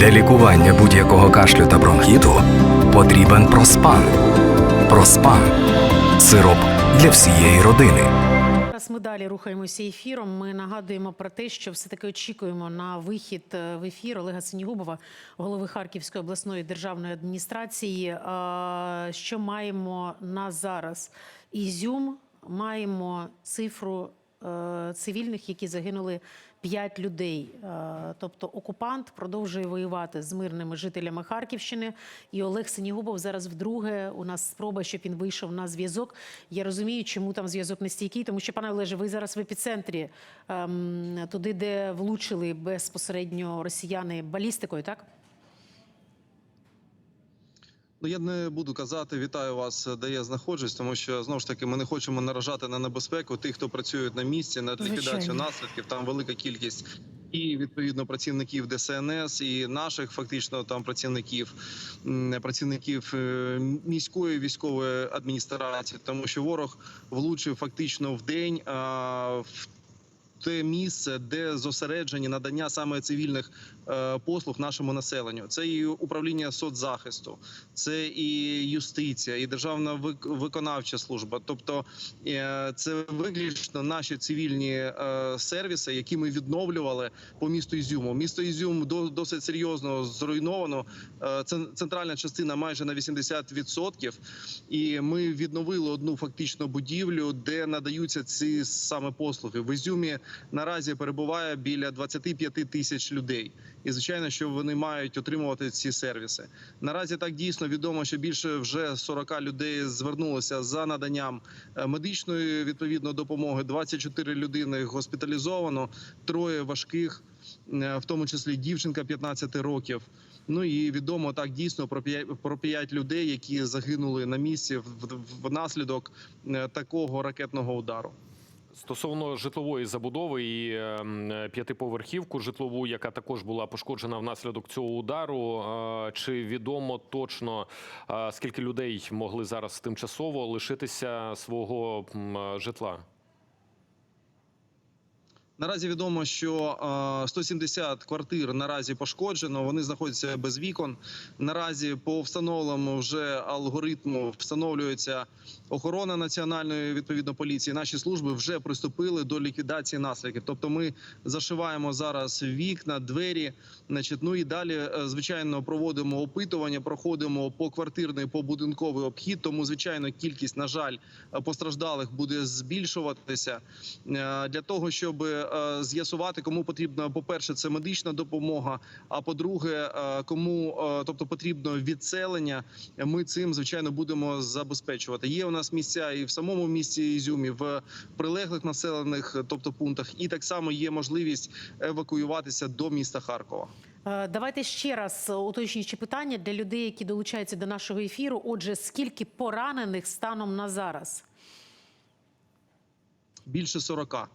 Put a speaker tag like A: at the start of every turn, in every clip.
A: Для лікування будь-якого кашлю та бронхіту потрібен проспан. Проспан сироп для всієї родини.
B: Зараз ми далі рухаємося ефіром. Ми нагадуємо про те, що все таки очікуємо на вихід е, в ефір Олега Синігубова, голови Харківської обласної державної адміністрації. Е, Що маємо на зараз? Ізюм маємо цифру цивільних, які загинули 5 людей. Е, Тобто окупант продовжує воювати з мирними жителями Харківщини. І Олег Синігубов зараз вдруге у нас спроба, щоб він вийшов на зв'язок. Я розумію, чому там зв'язок нестійкий, тому що, пане Олеже, ви зараз в епіцентрі, ем, туди, де влучили безпосередньо росіяни балістикою, так?
C: Ну, я не буду казати, вітаю вас, де я знаходжусь, тому що знову ж таки ми не хочемо наражати на небезпеку тих, хто працює на місці, на ліквідацію наслідків. Там велика кількість і відповідно працівників ДСНС, і наших фактично там працівників, працівників е, міської військової адміністрації, тому що ворог влучив фактично в день. а, в те місце, де зосереджені надання саме цивільних е, послуг нашому населенню. Це і управління соцзахисту, це і юстиція, і державна вик- виконавча служба. Тобто е, це виключно наші цивільні е, сервіси, які ми відновлювали по місту Ізюму. Місто Ізюм до- досить серйозно зруйновано. Центральна частина майже на 80%. І ми відновили одну фактично будівлю, де надаються ці саме послуги. В Ізюмі наразі перебуває біля 25 тисяч людей. І звичайно, що вони мають отримувати ці сервіси. Наразі так дійсно відомо, що більше вже 40 людей звернулося за наданням е, медичної відповідно допомоги. 24 людини госпіталізовано, троє важких, е, в тому числі дівчинка 15 років. Ну і відомо так дійсно про п'ять про п'ять людей, які загинули на місці внаслідок е, такого ракетного удару.
D: Стосовно житлової забудови і ем, п'ятиповерхівку житлову, яка також була пошкоджена внаслідок цього удару. е, Чи відомо точно е, скільки людей могли зараз тимчасово лишитися свого е, житла?
C: Наразі відомо, що е, 170 квартир наразі пошкоджено. Вони знаходяться без вікон. Наразі по встановленому вже алгоритму встановлюється охорона національної відповідно поліції. Наші служби вже приступили до ліквідації наслідків. Тобто, ми зашиваємо зараз вікна, двері. Значить, ну і далі, е, звичайно, проводимо опитування, проходимо по квартирний, по будинковий обхід. Тому, звичайно, кількість, на жаль, е, постраждалих буде збільшуватися Е, для того, щоб е, з'ясувати, кому потрібна, по-перше, це медична допомога. А по-друге, е, кому е, тобто потрібно відселення, ми цим звичайно будемо забезпечувати. Є у нас місця і в самому місті Ізюмі, в прилеглих населених, тобто пунктах, і так само є можливість евакуюватися до міста Харкова.
B: Е, Давайте ще раз е, уточнюючи питання для людей, які долучаються до нашого ефіру. Отже, скільки поранених станом на зараз?
C: Більше 40.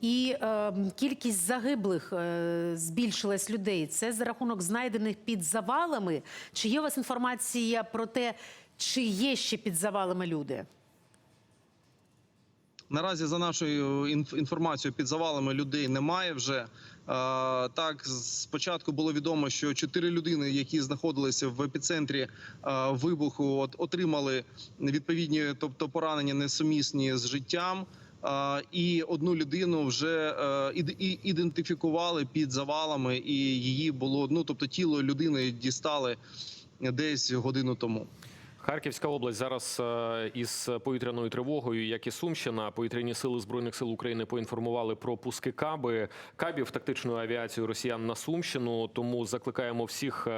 B: І е, кількість загиблих е, збільшилась людей. Це за рахунок знайдених під завалами. Чи є у вас інформація про те, чи є ще під завалами люди?
C: Наразі за нашою інф- інформацією під завалами людей немає вже. Е, Так, спочатку було відомо, що чотири людини, які знаходилися в епіцентрі е, вибуху, от отримали відповідні, тобто поранення несумісні з життям. Е, І одну людину вже е, ідентифікували під завалами, і її було ну тобто тіло людини дістали десь годину тому.
D: Харківська область зараз е, із повітряною тривогою, як і Сумщина, повітряні сили збройних сил України поінформували про пуски каби кабів тактичною авіацією росіян на Сумщину. Тому закликаємо всіх.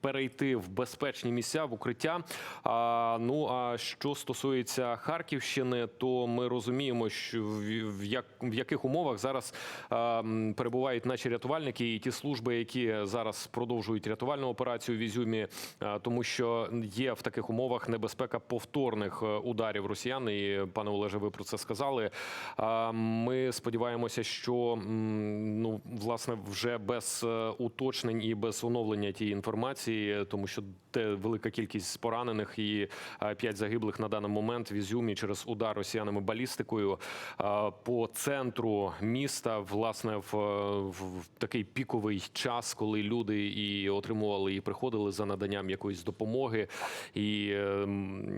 D: Перейти в безпечні місця в укриття. А, ну а що стосується Харківщини, то ми розуміємо, що в, в, як, в яких умовах зараз а, перебувають наші рятувальники і ті служби, які зараз продовжують рятувальну операцію в Ізюмі, а, тому що є в таких умовах небезпека повторних е, ударів росіян. І пане Олеже, ви про це сказали. А, Ми сподіваємося, що ну власне вже без е, уточнень і без оновлення тієї інформації інформації, тому що те велика кількість поранених і е, п'ять загиблих на даний момент в Ізюмі через удар росіянами балістикою Е, по центру міста. Власне, в, в, в такий піковий час, коли люди і отримували і приходили за наданням якоїсь допомоги, і е,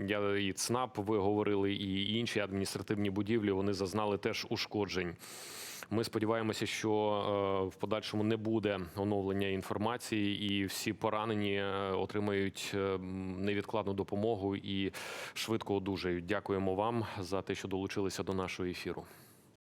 D: я і ЦНАП ви говорили, і інші адміністративні будівлі вони зазнали теж ушкоджень. Ми сподіваємося, що е, в подальшому не буде оновлення інформації, і всі поранені е, отримають е, невідкладну допомогу і швидко одужають. Дякуємо вам за те, що долучилися до нашого ефіру.